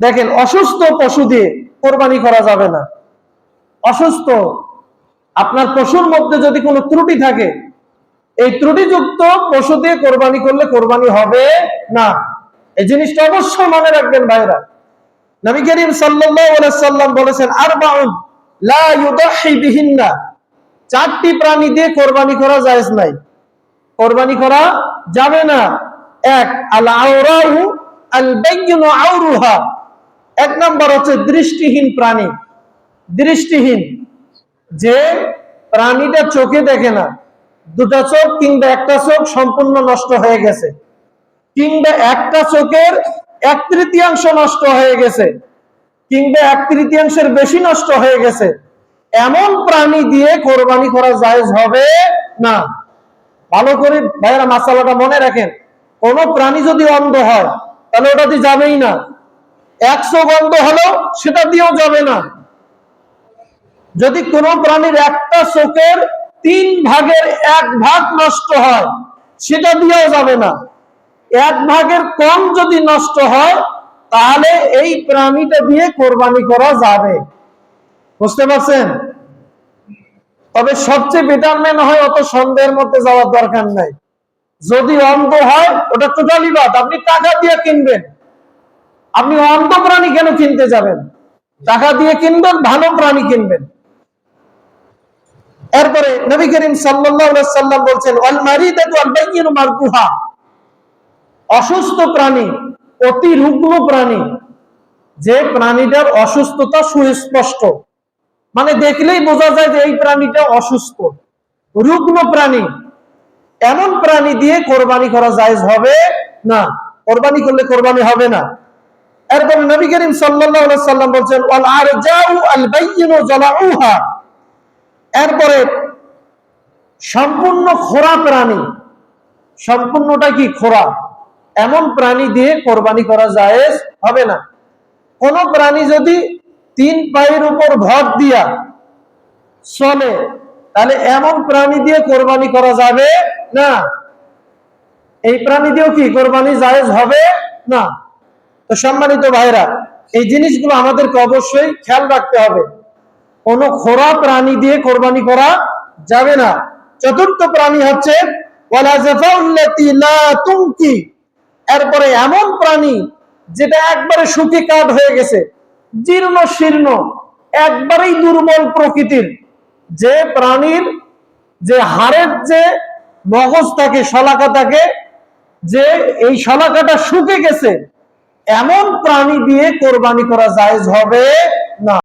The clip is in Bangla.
দেখেন, অসুস্থ পশু দিয়ে কোরবানি করা যাবে না। অসুস্থ, আপনার পশুর মধ্যে যদি কোনো ত্রুটি থাকে, এই ত্রুটিযুক্ত পশু দিয়ে কোরবানি করলে কোরবানি হবে না। এই জিনিসটা অবশ্যই মনে রাখবেন ভাইরা। নবী করিম সাল্লাম বলেছেন, আরবাউন লা ইউদাহি বিহিন্না। চারটি প্রাণী দিয়ে কোরবানি করা যায় নাই। কোরবানি করা যাবে না। এক আল আওরাহু আল বাইয়িনু আওরুহা। এক নম্বর হচ্ছে দৃষ্টিহীন প্রাণী। দৃষ্টিহীন। যে প্রাণীটা চোখে দেখে না, দুটা চোখ কিংবা একটা চোখ সম্পূর্ণ নষ্ট হয়ে গেছে, কিংবা একটা চোখের এক তৃতীয়াংশ নষ্ট হয়ে গেছে, কিংবা এক তৃতীয়াংশের বেশি নষ্ট হয়ে গেছে, এমন প্রাণী দিয়ে কোরবানি করা জায়েজ হবে না। ভালো করে ভাইয়েরা মাসালাটা মনে রাখেন, কোন প্রাণী যদি অন্ধ হয়, তাহলে ওটা দিয়ে যাবেই না। একশো গন্ধ হলো সেটা দিয়েও যাবে না। যদি কোন প্রাণীর একটা চোখের তিন ভাগের এক ভাগ নষ্ট হয়, সেটা দিয়েও যাবে না। এক ভাগের কম যদি নষ্ট হয়, তাহলে এই প্রাণীটা দিয়ে কোরবানি করা যাবে। বুঝতে পারছেন? তবে সবচেয়ে বেটার মেন হয়, অত সন্দেহের মধ্যে যাওয়ার দরকার নাই। যদি অন্ধ হয়, ওটা টোটালি বাদ। আপনি টাকা দিয়ে কিনবেন। আপনি অন্ধ প্রাণী কেন কিনতে যাবেন? টাকা দিয়ে কিনবেন, ভালো প্রাণী কিনবেন। এরপরে নবী করিম সাল্লাম বলছেন অসুস্থ প্রাণী, অতি রুগ্ন প্রাণী, যে প্রাণীটার অসুস্থতা সুস্পষ্ট। মানে দেখলেই বোঝা যায় যে এই প্রাণীটা অসুস্থ। রুগ্ন প্রাণী, এমন প্রাণী দিয়ে কোরবানি করা যায় হবে না। কোরবানি করলে কোরবানি হবে না। এরপর নবী করিম সাল্লাম বলছেন এরপরে সম্পূর্ণ খোরা প্রাণী, সম্পূর্ণটা কি খোরা? এমন প্রাণী দিয়ে কোরবানি করা জায়েজ হবে না। কোন প্রাণী যদি তিন পায়ের উপর ভর দিয়া চলে, তাহলে এমন প্রাণী দিয়ে কোরবানি করা যাবে না। এই প্রাণী দিয়েও কি কোরবানি জায়েজ হবে না? তো সম্মানিত ভাইরা এই জিনিসগুলো আমাদেরকে অবশ্যই খেয়াল রাখতে হবে। কোন খোরা প্রাণী দিয়ে কোরবানি করা যাবে না। চতুর্থ প্রাণী হচ্ছে এরপরে এমন প্রাণী যেটা একবারে শুকে কাঠ হয়ে গেছে, জীর্ণ শীর্ণ, একবারেই দুর্বল প্রকৃতির। যে প্রাণীর যে হাড়ের যে মগজ থাকে, শলাকা থাকে, যে এই শলাকাটা শুকে গেছে এমন প্রাণী দিয়ে কোরবানি করা জায়েজ হবে না।